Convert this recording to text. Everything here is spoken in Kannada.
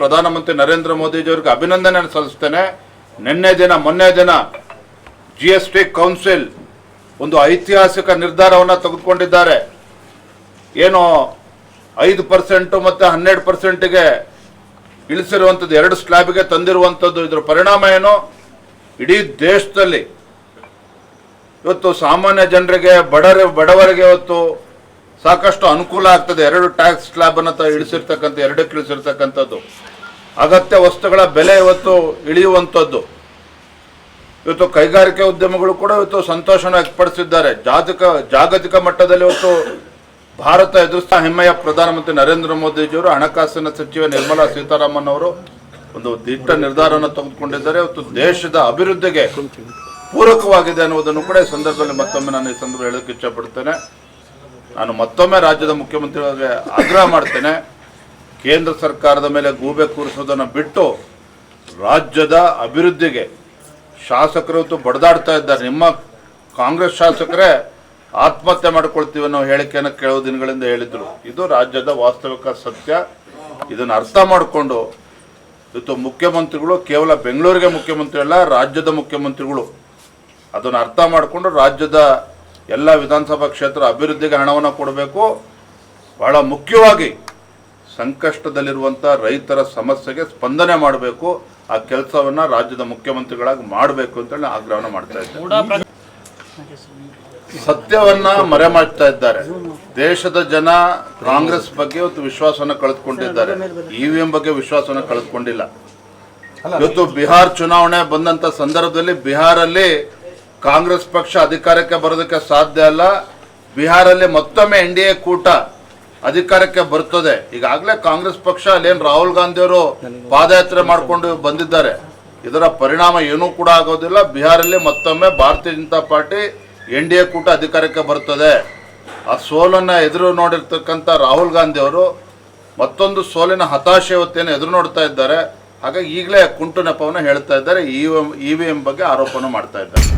ಪ್ರಧಾನಮಂತ್ರಿ ನರೇಂದ್ರ ಮೋದಿಜಿಯವ್ರಿಗೆ ಅಭಿನಂದನೆ ಸಲ್ಲಿಸ್ತೇನೆ. ನಿನ್ನೆ ದಿನ, ಮೊನ್ನೆ ದಿನ ಜಿ ಎಸ್ ಟಿ ಕೌನ್ಸಿಲ್ ಒಂದು ಐತಿಹಾಸಿಕ ನಿರ್ಧಾರವನ್ನು ತೆಗೆದುಕೊಂಡಿದ್ದಾರೆ. ಏನು ಐದು ಪರ್ಸೆಂಟು ಮತ್ತು ಹನ್ನೆರಡು ಪರ್ಸೆಂಟಿಗೆ ಇಳಿಸಿರುವಂಥದ್ದು, ಎರಡು ಸ್ಲ್ಯಾಬ್ಗೆ ತಂದಿರುವಂಥದ್ದು ಇದರ ಪರಿಣಾಮ ಏನು? ಇಡೀ ದೇಶದಲ್ಲಿ ಇವತ್ತು ಸಾಮಾನ್ಯ ಜನರಿಗೆ ಬಡರ ಬಡವರಿಗೆ ಇವತ್ತು ಸಾಕಷ್ಟು ಅನುಕೂಲ ಆಗ್ತದೆ. ಎರಡು ಟ್ಯಾಕ್ಸ್ ಸ್ಲ್ಯಾಬ್ ಅನ್ನು ತ- ಇಳಿಸಿರ್ತಕ್ಕಂಥ ಎರಡಕ್ಕೆ ಇಳಿಸಿರ್ತಕ್ಕಂಥದ್ದು. ಅಗತ್ಯ ವಸ್ತುಗಳ ಬೆಲೆ ಇವತ್ತು ಇಳಿಯುವಂಥದ್ದು. ಇವತ್ತು ಕೈಗಾರಿಕೆ ಉದ್ಯಮಗಳು ಕೂಡ ಇವತ್ತು ಸಂತೋಷನ ವ್ಯಕ್ತಪಡಿಸಿದ್ದಾರೆ. ಜಾಗತಿಕ ಜಾಗತಿಕ ಮಟ್ಟದಲ್ಲಿ ಇವತ್ತು ಭಾರತ ಎದುರಿಸ್ತಾ ಹೆಮ್ಮೆಯ ಪ್ರಧಾನಮಂತ್ರಿ ನರೇಂದ್ರ ಮೋದಿಜಿಯವರು ಹಣಕಾಸಿನ ಸಚಿವೆ ನಿರ್ಮಲಾ ಸೀತಾರಾಮನ್ ಅವರು ಒಂದು ದಿಟ್ಟ ನಿರ್ಧಾರವನ್ನು ತೆಗೆದುಕೊಂಡಿದ್ದಾರೆ. ಇವತ್ತು ದೇಶದ ಅಭಿವೃದ್ಧಿಗೆ ಪೂರಕವಾಗಿದೆ ಅನ್ನುವುದನ್ನು ಕೂಡ ಈ ಸಂದರ್ಭದಲ್ಲಿ ಮತ್ತೊಮ್ಮೆ ನಾನು ಈ ಸಂದರ್ಭ ಹೇಳೋಕೆ ಇಷ್ಟಪಡ್ತೇನೆ ನಾನು ಮತ್ತೊಮ್ಮೆ ರಾಜ್ಯದ ಮುಖ್ಯಮಂತ್ರಿಗಳಿಗೆ ಆಗ್ರಹ ಮಾಡ್ತೇನೆ. ಕೇಂದ್ರ ಸರ್ಕಾರದ ಮೇಲೆ ಗೂಬೆ ಕೂರಿಸೋದನ್ನು ಬಿಟ್ಟು ರಾಜ್ಯದ ಅಭಿವೃದ್ಧಿಗೆ ಶಾಸಕರು ಬಡದಾಡ್ತಾ ಇದ್ದಾರೆ. ನಿಮ್ಮ ಕಾಂಗ್ರೆಸ್ ಶಾಸಕರೇ ಆತ್ಮಹತ್ಯೆ ಮಾಡ್ಕೊಳ್ತೀವಿ ಅನ್ನೋ ಹೇಳಿಕೆಯನ್ನು ಕೆಲವು ದಿನಗಳಿಂದ ಹೇಳಿದ್ರು. ಇದು ರಾಜ್ಯದ ವಾಸ್ತವಿಕ ಸತ್ಯ. ಇದನ್ನು ಅರ್ಥ ಮಾಡಿಕೊಂಡು ಇವತ್ತು ಮುಖ್ಯಮಂತ್ರಿಗಳು ಕೇವಲ ಬೆಂಗಳೂರಿಗೆ ಮುಖ್ಯಮಂತ್ರಿ ಅಲ್ಲ, ರಾಜ್ಯದ ಮುಖ್ಯಮಂತ್ರಿಗಳು ಅದನ್ನು ಅರ್ಥ ಮಾಡಿಕೊಂಡು ರಾಜ್ಯದ ಎಲ್ಲ ವಿಧಾನಸಭಾ ಕ್ಷೇತ್ರ ಅಭಿವೃದ್ಧಿಗೆ ಹಣವನ್ನು ಕೊಡಬೇಕು. ಬಹಳ ಮುಖ್ಯವಾಗಿ ಸಂಕಷ್ಟದಲ್ಲಿರುವಂಥ ರೈತರ ಸಮಸ್ಯೆಗೆ ಸ್ಪಂದನೆ ಮಾಡಬೇಕು. ಆ ಕೆಲಸವನ್ನು ರಾಜ್ಯದ ಮುಖ್ಯಮಂತ್ರಿಗಳಾಗಿ ಮಾಡಬೇಕು ಅಂತೇಳಿ ನಾನು ಆಗ್ರಹವನ್ನು ಮಾಡ್ತಾ ಇದ್ದೇನೆ. ಸತ್ಯವನ್ನ ಮರೆ ಮಾಡ್ತಾ ಇದ್ದಾರೆ. ದೇಶದ ಜನ ಕಾಂಗ್ರೆಸ್ ಬಗ್ಗೆ ಇವತ್ತು ವಿಶ್ವಾಸವನ್ನು ಕಳೆದುಕೊಂಡಿದ್ದಾರೆ. ಇವಿಎಂ ಬಗ್ಗೆ ವಿಶ್ವಾಸವನ್ನು ಕಳೆದುಕೊಂಡಿಲ್ಲ. ಇವತ್ತು ಬಿಹಾರ್ ಚುನಾವಣೆ ಬಂದಂತ ಸಂದರ್ಭದಲ್ಲಿ ಬಿಹಾರಲ್ಲಿ ಕಾಂಗ್ರೆಸ್ ಪಕ್ಷ ಅಧಿಕಾರಕ್ಕೆ ಬರೋದಕ್ಕೆ ಸಾಧ್ಯ ಅಲ್ಲ. ಬಿಹಾರಲ್ಲಿ ಮತ್ತೊಮ್ಮೆ ಎನ್ ಡಿ ಎ ಕೂಟ ಅಧಿಕಾರಕ್ಕೆ ಬರ್ತದೆ. ಈಗಾಗಲೇ ಕಾಂಗ್ರೆಸ್ ಪಕ್ಷ, ಅಲ್ಲೇನು ರಾಹುಲ್ ಗಾಂಧಿ ಅವರು ಪಾದಯಾತ್ರೆ ಮಾಡಿಕೊಂಡು ಬಂದಿದ್ದಾರೆ. ಇದರ ಪರಿಣಾಮ ಏನೂ ಕೂಡ ಆಗೋದಿಲ್ಲ. ಬಿಹಾರಲ್ಲಿ ಮತ್ತೊಮ್ಮೆ Bharatiya Janata party N D A ಕೂಟ ಅಧಿಕಾರಕ್ಕೆ ಬರ್ತದೆ. ಆ ಸೋಲನ್ನು ಎದುರು ನೋಡಿರ್ತಕ್ಕಂಥ ರಾಹುಲ್ ಗಾಂಧಿ ಅವರು ಮತ್ತೊಂದು ಸೋಲಿನ ಹತಾಶೆ ಹೊತ್ತೇನು ಎದುರು ನೋಡ್ತಾ ಇದ್ದಾರೆ. ಹಾಗಾಗಿ ಈಗಲೇ ಕುಂಟು ನೆಪವನ್ನು ಹೇಳ್ತಾ ಇದ್ದಾರೆ. ಇ ವಿ ಎಂ ಬಗ್ಗೆ ಆರೋಪವನ್ನು ಮಾಡ್ತಾ ಇದ್ದಾರೆ.